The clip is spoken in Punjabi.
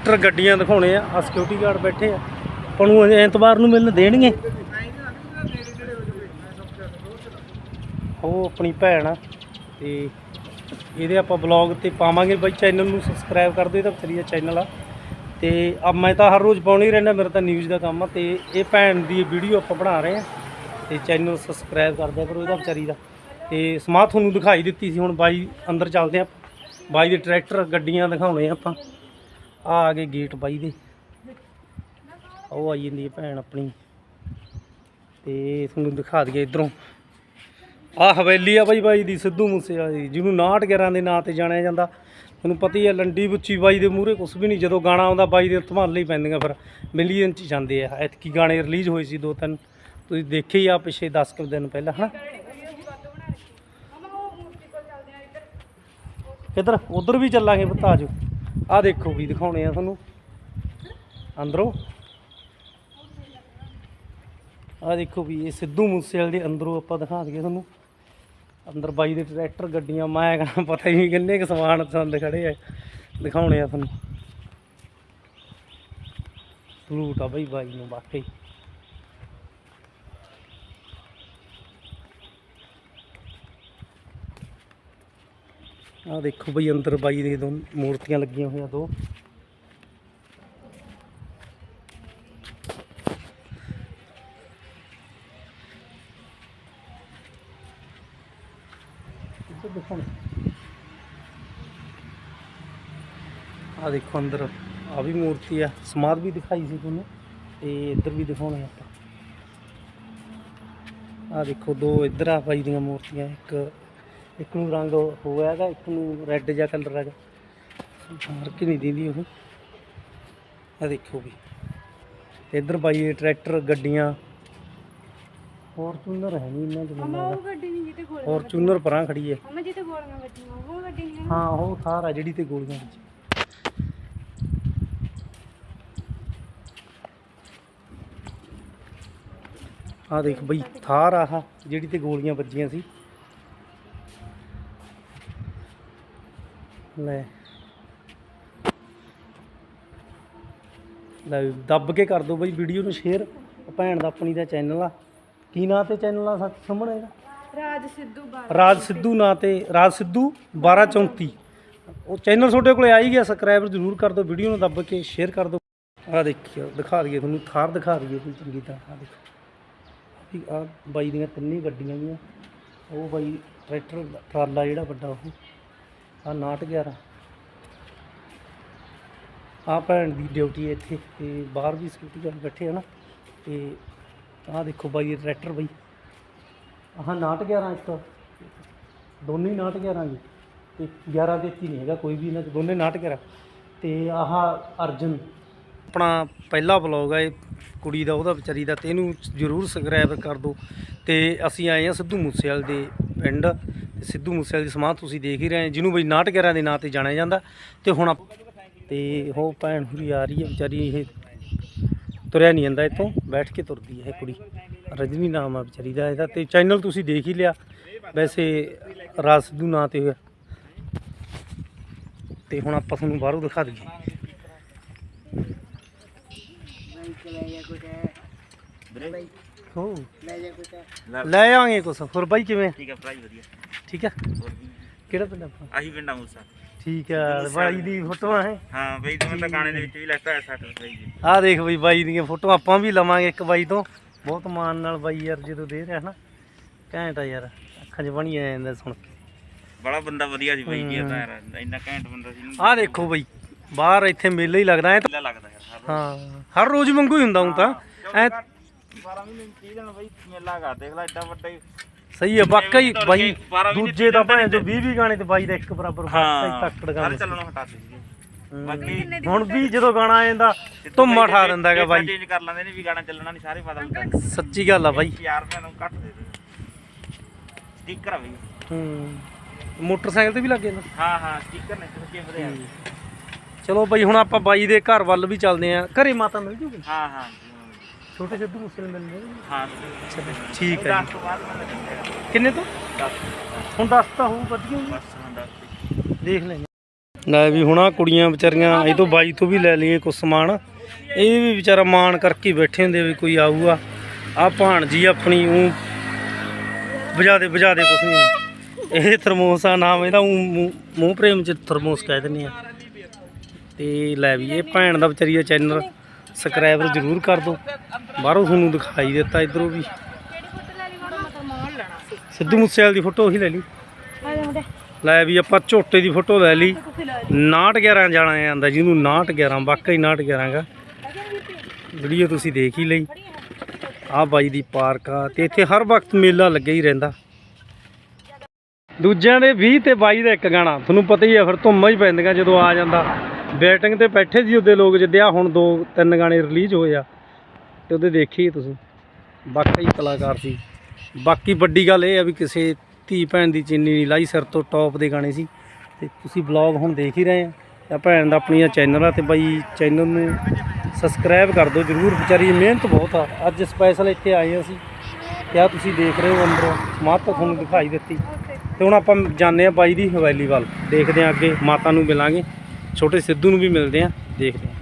ਟਰੈਕਟਰ ਗੱਡੀਆਂ ਦਿਖਾਉਣੇ ਆ ਆ ਸਿਕਿਉਰਿਟੀ ਗਾਰਡ ਬੈਠੇ ਆ। ਆਪਾਂ ਨੂੰ ਐਤਵਾਰ ਨੂੰ ਮਿਲਣ ਦੇਣਗੇ। ਉਹ ਆਪਣੀ ਭੈਣ ਆ, ਤੇ ਇਹਦੇ ਆਪਾਂ ਬਲੌਗ ਤੇ ਪਾਵਾਂਗੇ। ਬਾਈ ਚੈਨਲ ਨੂੰ ਸਬਸਕ੍ਰਾਈਬ ਕਰ ਦਿਓ ਇਹਦਾ ਵਧੀਆ ਚੈਨਲ ਆ। ਤੇ ਆ ਮੈਂ ਤਾਂ ਹਰ ਰੋਜ਼ ਪਾਉਣੀ ਰਹਿੰਦਾ, ਮੇਰਾ ਤਾਂ ਨਿਊਜ਼ ਦਾ ਕੰਮ ਆ। ਤੇ ਇਹ ਭੈਣ ਦੀ ਵੀਡੀਓ ਆਪਾਂ ਬਣਾ ਰਹੇ ਆ। ਤੇ ਚੈਨਲ ਸਬਸਕ੍ਰਾਈਬ ਕਰ ਦਿਆ ਕਰੋ ਇਹਦਾ ਵਿਚਾਰੀ ਦਾ। ਤੇ ਸਮਾਂ ਤੁਹਾਨੂੰ ਦਿਖਾਈ ਦਿੱਤੀ ਸੀ, ਹੁਣ ਬਾਈ ਅੰਦਰ ਚੱਲਦੇ ਆ ਬਾਈ ਦੇ ਟਰੈਕਟਰ ਗੱਡੀਆਂ ਦਿਖਾਉਣੇ ਆ ਆਪਾਂ। ਆ ਆ ਗਏ ਗੇਟ ਬਾਈ ਦੇ। ਉਹ ਆਈ ਜਾਂਦੀ ਹੈ ਭੈਣ ਆਪਣੀ। ਤੇ ਤੁਹਾਨੂੰ ਦਿਖਾ ਦਈਏ ਇਧਰੋਂ। ਆ ਹਵੇਲੀ ਆ ਬਾਈ ਬਾਈ ਦੀ, ਸਿੱਧੂ ਮੂਸੇਵਾਲੇ ਦੀ, ਜਿਹਨੂੰ 911 ਦੇ ਨਾਂ ਤੇ ਜਾਣਿਆ ਜਾਂਦਾ। ਤੁਹਾਨੂੰ ਪਤਾ ਹੀ ਹੈ, ਲੰਡੀ ਬੁੱਚੀ ਬਾਈ ਦੇ ਮੂਹਰੇ ਕੁਝ ਵੀ ਨਹੀਂ। ਜਦੋਂ ਗਾਣਾ ਆਉਂਦਾ, ਬਾਈ ਦੇ ਧਮਾਲੇ ਹੀ ਪੈਂਦੀਆਂ, ਫਿਰ ਮਿਲੀਅਨ ਚ ਜਾਂਦੇ ਆ। ਐਤਕੀ ਗਾਣੇ ਰਿਲੀਜ਼ ਹੋਏ ਸੀ ਦੋ ਤਿੰਨ। ਤੁਸੀਂ ਦੇਖੇ ਹੀ ਆ ਪਿਛੇ 10 ਕੁ ਦਿਨ ਪਹਿਲਾਂ, ਹਨਾ? ਕਿੱਧਰ? ਉਧਰ ਵੀ ਚੱਲਾਂਗੇ ਪੁੱਤ, ਆ ਆ ਦੇਖੋ ਵੀ ਦਿਖਾਉਣੇ ਆ ਤੁਹਾਨੂੰ। ਅੰਦਰੋਂ। ਆ ਦੇਖੋ ਵੀ ਇਹ ਸਿੱਧੂ ਮੂਸੇਵਾਲੇ ਦੇ ਅੰਦਰੋਂ ਆਪਾਂ ਦਿਖਾ ਦਈਏ ਤੁਹਾਨੂੰ। ਅੰਦਰ ਬਾਈ ਦੇ ਟਰੈਕਟਰ, ਗੱਡੀਆਂ, ਮੈਂ ਕਹਾਂ ਪਤਾ ਹੀ ਕਿੰਨੇ ਕੁ ਸਮਾਨ ਸੰਦ ਖੜੇ ਆ। ਦਿਖਾਉਣੇ ਆ ਤੁਹਾਨੂੰ। ਸਲੂਟ ਆ ਬਾਈ ਬਾਈ ਨੂੰ ਵਾਕਈ। ਆਹ ਦੇਖੋ ਬਈ ਅੰਦਰ ਬਾਈ ਦੇ ਦੋ ਮੂਰਤੀਆਂ ਲੱਗੀਆਂ ਹੋਈਆਂ ਦੋ। ਇੱਧਰ ਆ ਦੇਖੋ ਅੰਦਰ ਆ ਵੀ ਮੂਰਤੀ ਆ। ਸਮਾਧ ਵੀ ਦਿਖਾਈ ਸੀ ਤੁਹਾਨੂੰ, ਤੇ ਇੱਧਰ ਵੀ ਦਿਖਾਉਣੇ ਆਪਾਂ। ਆ ਦੇਖੋ ਦੋ ਇੱਧਰ ਆ ਬਾਈ ਦੀਆਂ ਮੂਰਤੀਆਂ, ਇੱਕ ਇੱਕ ਨੂੰ ਰੰਗ ਹੋਇਆ ਹੈਗਾ ਇੱਕ ਨੂੰ ਰੈੱਡ ਜਿਹਾ ਕਲਰ ਹੈਗਾ। ਮਾਰ ਕੇ ਨਹੀਂ ਦਿੰਦੀ ਉਹ। ਆ ਦੇਖੋ ਵੀ। ਇੱਧਰ ਬਾਈ ਦੇ ਟਰੈਕਟਰ ਗੱਡੀਆਂ। ਫੋਰਚੂਨਰ ਹੈ ਨਹੀਂ ਇਹਨਾਂ ਮਮਾ ਬੰਦਾ ਉਹ ਗੱਡੀ ਨਹੀਂ ਜਿੱਤੇ ਗੋਲੀਆਂ ਫੋਰਚੂਨਰ ਪਰਾਂ ਖੜੀ ਹੈ। ਮਮਾ ਜਿੱਤੇ ਗੋਲੀਆਂ ਵੱਜੀਆਂ ਉਹ ਗੱਡੀ ਨਹੀਂ ਹਾਂ ਉਹ ਥਾਰ ਆ ਜਿਹੜੀ ਤੇ ਗੋਲੀਆਂ ਵਿੱਚ। ਆ ਦੇਖ ਬਈ ਥਾਰ ਆਹ ਜਿਹੜੀ ਤੇ ਗੋਲੀਆਂ ਵੱਜੀਆਂ ਸੀ। ਲੈ। ਲੈ ਦੱਬ ਕੇ ਕਰ ਦਿਓ ਬਈ ਵੀਡੀਓ ਨੂੰ ਸ਼ੇਅਰ ਭੈਣ ਦਾ ਆਪਣੀ ਦਾ ਚੈਨਲ ਆ। ਕੀ ਨਾਂ ਤੇ ਚੈਨਲ ਆ ਸੱਚ ਸਾਹਮਣੇ ਇਹਦਾ? ਰਾਜ ਸਿੱਧੂ ਬਾਰ ਰਾਜ ਸਿੱਧੂ ਨਾਂ ਤੇ ਰਾਜ ਸਿੱਧੂ 1234 ਉਹ ਚੈਨਲ ਤੁਹਾਡੇ ਕੋਲੇ ਆ ਹੀ ਗਿਆ ਸਬਸਕ੍ਰਾਈਬਰ ਜ਼ਰੂਰ ਕਰ ਦਿਓ ਵੀਡੀਓ ਨੂੰ ਦੱਬ ਕੇ ਸ਼ੇਅਰ ਕਰ ਦਿਓ ਆ ਦੇਖਿਓ ਦਿਖਾ ਦਈਏ ਤੁਹਾਨੂੰ ਥਾਰ ਦਿਖਾ ਦਈਏ ਕੋਈ ਚੰਗੀ ਤਰ੍ਹਾਂ ਆ ਦੇਖੋ। ਵੀ ਆ ਬਾਈ ਦੀਆਂ ਤਿੰਨੇ ਗੱਡੀਆਂ ਗੀਆਂ ਉਹ ਬਾਈ ਟਰੈਕਟਰ ਟਰਾਲਾ ਜਿਹੜਾ ਵੱਡਾ ਉਹ। ਆ 911 ਆ ਭੈਣ ਦੀ ਡਿਊਟੀ ਹੈ ਇੱਥੇ, ਤੇ ਬਾਹਰ ਵੀ ਸਿਕਿਉਰਿਟੀ ਗਾਰਡ ਬੈਠੇ ਆ ਨਾ, ਤੇ ਆਹ ਦੇਖੋ ਬਾਈ ਇਹ ਟਰੈਕਟਰ ਬਾਈ। ਆਹ 911 ਇੱਕ ਦੋਨੇ 911 ਜੀ, ਤੇ 11 ਦੇ ਨਹੀਂ ਹੈਗਾ ਕੋਈ ਵੀ ਇਹਨਾਂ ਚ, ਦੋਨੇ 911 ਤੇ ਆਹ ਅਰਜਨ, ਆਪਣਾ ਪਹਿਲਾ ਵਲੌਗ ਹੈ ਇਹ, ਕੁੜੀ ਦਾ, ਉਹਦਾ ਵਿਚਾਰੀ ਦਾ, ਤੇ ਇਹਨੂੰ ਜਰੂਰ ਸਬਸਕ੍ਰਾਈਬ ਕਰ ਦਿਓ। ਤੇ ਅਸੀਂ ਆਏ ਆ ਸਿੱਧੂ ਮੂਸੇਵਾਲ ਦੇ ਪਿੰਡ। ਸਿੱਧੂ ਮੂਸੇਵਾਲ ਦੀ ਸਮਾਧ ਤੁਸੀਂ ਦੇਖ ਹੀ ਰਹੇ ਹੋ ਜਿਹਨੂੰ ਬਈ 911 ਦੇ ਨਾਂ ਤੇ ਜਾਣਿਆ ਜਾਂਦਾ। ਤੇ ਹੁਣ ਤੇ ਉਹ ਭੈਣ ਹੁਰੀ ਆ ਰਹੀ ਹੈ ਵਿਚਾਰੀ ਇਹ ਤੁਰਿਆ ਨਹੀਂ ਜਾਂਦਾ ਇੱਥੋਂ ਬੈਠ ਕੇ ਤੁਰਦੀ ਹੈ ਇਹ ਕੁੜੀ। ਰਜਨੀ ਨਾਮ ਆ ਵਿਚਾਰੀ ਦਾ ਇਹਦਾ ਤੇ ਚੈਨਲ ਤੁਸੀਂ ਦੇਖ ਹੀ ਲਿਆ। ਵੈਸੇ ਰਾਜ ਸਿੱਧੂ ਨਾਂ ਤੇ ਹੋਇਆ। ਤੇ ਹੁਣ ਆਪਾਂ ਤੁਹਾਨੂੰ ਬਾਹਰੋਂ ਦਿਖਾ ਦਈਏ। ਹੋ। ਲੈ ਆਵਾਂਗੇ ਕੁਛ। ਹੋਰ ਬਾਈ ਕਿਵੇਂ? ਠੀਕ ਹੈ ਜੀ ਵਧੀਆ। ਠੀਕ ਕੀ? ਕਿਹੜਾ ਪਿੰਡ ਆਪਣਾ? ਆਹੀ ਪਿੰਡਾ ਮੂਸਾ। ਠੀਕ ਹੈ ਬਾਈ ਦੀ ਫੋਟੋਆਂ ਹੈ? ਹਾਂ ਬਈ ਤੁਹਾਨੂੰ ਤਾਂ ਗਾਣੇ ਦੇ ਵਿੱਚ ਵੀ ਲੈਤਾ ਹੈ ਸਾਡਾ ਬਈ ਜੀ। ਆਹ ਦੇਖ ਬਈ ਬਾਈ ਦੀਆਂ ਫੋਟੋਆਂ ਆਪਾਂ ਵੀ ਲਵਾਂਗੇ ਇੱਕ ਬਾਈ ਤੋਂ। ਬਹੁਤ ਮਾਣ ਨਾਲ ਬਾਈ ਯਾਰ ਜਦੋਂ ਦੇ ਰਿਹਾ ਨਾ ਘੈਂਟ ਆ ਯਾਰ ਅੱਖਾਂ 'ਚ ਬਣੀ ਆ ਜਾਂਦਾ ਸੁਣ ਕੇ। ਬੜਾ ਬੰਦਾ ਵਧੀਆ ਸੀ ਬਈ ਜੀ ਇਹ ਤਾਂ ਯਾਰ ਇੰਨਾ ਘੈਂਟ ਬੰਦਾ ਸੀ ਆਹ ਦੇਖੋ ਬਈ ਬਾਹਰ ਇੱਥੇ ਮੇਲਾ ਹੀ ਲੱਗਦਾ ਐ ਕਿੱਲਾ ਲੱਗਦਾ ਯਾਰ ਹਾਂ ਹਰ ਰੋਜ਼ ਵਾਂਗੂ ਹੀ ਹੁੰਦਾ ਹੁਣ ਤਾਂ। ਐ 12 ਮਹੀਨੇ 30 ਦਿਨ ਬਈ ਮੇਲਾ ਗਾ ਦੇਖ ਲੈ ਐਡਾ ਵੱਡਾ ਹੀ ਸਹੀ ਹੈ ਵਾਕਈ ਬਾਈ ਦੂਜੇ ਤਾਂ ਭਾਵੇਂ ਜੋ 20 20 ਗਾਣੇ ਤੇ ਬਾਈ ਦਾ ਇੱਕ ਬਰਾਬਰ ਹਾਂ ਤੱਕੜ ਗਾ ਹਰ ਚੱਲਣੋਂ ਹਟਾ ਦੇ ਬਾਕੀ ਹੁਣ ਵੀ ਜਦੋਂ ਗਾਣਾ ਆ ਜਾਂਦਾ ਧੁੰਮਾ ਠਾ ਦਿੰਦਾ ਹੈਗਾ ਬਾਈ। ਚੇਂਜ ਕਰ ਲੈਂਦੇ ਨੇ ਵੀ ਗਾਣਾ ਚੱਲਣਾ ਨਹੀਂ ਸਾਰੇ ਪਤਾ ਹੁੰਦਾ ਸੱਚੀ ਗੱਲ ਆ ਬਾਈ। ਯਾਰ ਮੈਂ ਨੂੰ ਕੱਟ ਦੇ ਦੇ। ਸਟicker ਆ ਬਈ। ਹੂੰ। ਮੋਟਰਸਾਈਕਲ ਤੇ ਵੀ ਲੱਗੇ ਨਾ ਹਾਂ ਹਾਂ ਸਟicker ਨੇ ਸੱਚੇ ਵਧੀਆ ਚਲੋ ਬਾਈ ਹੁਣ ਆਪਾਂ ਬਾਈ ਦੇ ਘਰ ਵੱਲ ਵੀ ਚੱਲਦੇ ਆਂ ਘਰੇ ਮਾਤਾ ਮਿਲ ਜੂਗੀ? ਹਾਂ ਹਾਂ ਛੋਟੇ ਸਿੱਧੂ ਮੁਸਲ ਮਿਲਦੇ ਹਾਂ। ਚਲੋ ਠੀਕ ਹੈ ਜੀ। ਮੈਂ ਲੱਗਿਆ ਕਿੰਨੇ ਤੋਂ? ਹੁਣ ਦੱਸ ਤਾਂ ਹੋਊ ਵਧੀਆ ਹਾਂ ਦੇਖ ਲੈਂਦੇ ਲੈ ਵੀ ਹੁਣ ਆ ਕੁੜੀਆਂ ਵਿਚਾਰੀਆਂ ਇਹ ਤੋਂ ਬਾਈ ਤੋਂ ਵੀ ਲੈ ਲਈਏ ਕੁਛ ਸਮਾਨ। ਇਹ ਵੀ ਵਿਚਾਰਾ ਮਾਣ ਕਰਕੇ ਹੀ ਬੈਠੇ ਹੁੰਦੇ ਵੀ ਕੋਈ ਆਊਗਾ। ਆ ਭਾਣਜੀ ਆਪਣੀ ਉਹ ਬੁਝਾ ਦੇ ਬੁਝਾ ਦੇ ਕੁਛ ਨਹੀਂ। ਇਹ ਥਰਮੋਸ ਆ ਨਾਮ ਇਹਦਾ ਊਂ ਮੂੰਹ- ਮੂੰਹ ਪ੍ਰੇਮ ਚ ਥਰਮੋਸ ਕਹਿ ਦਿੰਦੇ ਆ। ਤੇ ਲੈ ਵੀ ਇਹ ਭੈਣ ਦਾ ਵਿਚਾਰੀ ਦਾ ਚੈਨਲ ਸਬਸਕ੍ਰਾਈਬਰ ਜ਼ਰੂਰ ਕਰ ਦਿਓ। ਬਾਹਰੋਂ ਤੁਹਾਨੂੰ ਦਿਖਾਈ ਦਿੱਤਾ ਇਧਰੋਂ ਵੀ। ਸਿੱਧੂ ਮੂਸੇਵਾਲ ਦੀ ਫੋਟੋ ਉਹੀ ਲੈ ਲਈ। ਲੈ ਵੀ ਆਪਾਂ ਝੋਟੇ ਦੀ ਫੋਟੋ ਲੈ ਲਈ। 911 ਜਾਣਾ ਜਾਂਦਾ ਜਿਹਨੂੰ 911 ਵਾਕਈ 911 ਗਾ। ਵੀਡੀਓ ਤੁਸੀਂ ਦੇਖ ਹੀ ਲਈ। ਆਹ ਬਾਈ ਦੀ ਪਾਰਕ ਆ, ਤੇ ਇੱਥੇ ਹਰ ਵਕਤ ਮੇਲਾ ਲੱਗਿਆ ਹੀ ਰਹਿੰਦਾ। ਦੂਜਿਆਂ ਦੇ 20 ਤੇ 22 ਦਾ ਇੱਕ ਗਾਣਾ, ਤੁਹਾਨੂੰ ਪਤਾ ਹੀ ਆ, ਫਿਰ ਧੁੰਮਾਂ ਹੀ ਪੈਂਦੀਆਂ ਜਦੋਂ ਆ ਜਾਂਦਾ। ਬੈਟਿੰਗ ਤੇ ਬੈਠੇ ਸੀ ਉਹਦੇ ਲੋਕ ਜਿੱਦਿਆ ਹੁਣ ਦੋ ਤਿੰਨ ਗਾਣੇ ਰਿਲੀਜ਼ ਹੋਏ ਆ। ਤੇ ਉਹਦੇ ਦੇਖੀ ਤੁਸੀਂ। ਵਾਕਈ ਕਲਾਕਾਰ ਸੀ। ਬਾਕੀ ਵੱਡੀ ਗੱਲ ਇਹ ਆ ਵੀ ਕਿਸੇ ਧੀ ਭੈਣ ਦੀ ਚੀਨੀ ਨਹੀਂ ਲਾਈ, ਸਿਰ ਤੋਂ ਟੌਪ ਦੇ ਗਾਣੇ ਸੀ। ਤੇ ਤੁਸੀਂ ਬਲੌਗ ਹੁਣ ਦੇਖ ਹੀ ਰਹੇ ਆ। ਤਾਂ ਭੈਣ ਦਾ ਆਪਣੀਆਂ ਚੈਨਲ ਆ ਤੇ ਬਾਈ ਚੈਨਲ ਨੂੰ ਸਬਸਕ੍ਰਾਈਬ ਕਰ ਦਿਓ ਜਰੂਰ। ਵਿਚਾਰੀ ਮਿਹਨਤ ਬਹੁਤ ਆ। ਅੱਜ ਸਪੈਸ਼ਲ ਇੱਥੇ ਆਏ ਹਾਂ ਅਸੀਂ। ਕਿਆ ਤੁਸੀਂ ਦੇਖ ਰਹੇ ਹੋ ਅੰਦਰੋਂ? ਮਾਤਾ ਤੁਹਾਨੂੰ ਦਿਖਾਈ ਦਿੱਤੀ। ਤੇ ਹੁਣ ਆਪਾਂ ਜਾਂਦੇ ਆ ਬਾਈ ਦੀ ਹਵੇਲੀ ਵੱਲ। ਦੇਖਦੇ ਆ ਅੱਗੇ ਮਾਤਾ ਨੂੰ ਮਿਲਾਂਗੇ। ਛੋਟੇ ਸਿੱਧੂ ਨੂੰ ਵੀ ਮਿਲਦੇ ਆ ਦੇਖਦੇ ਆ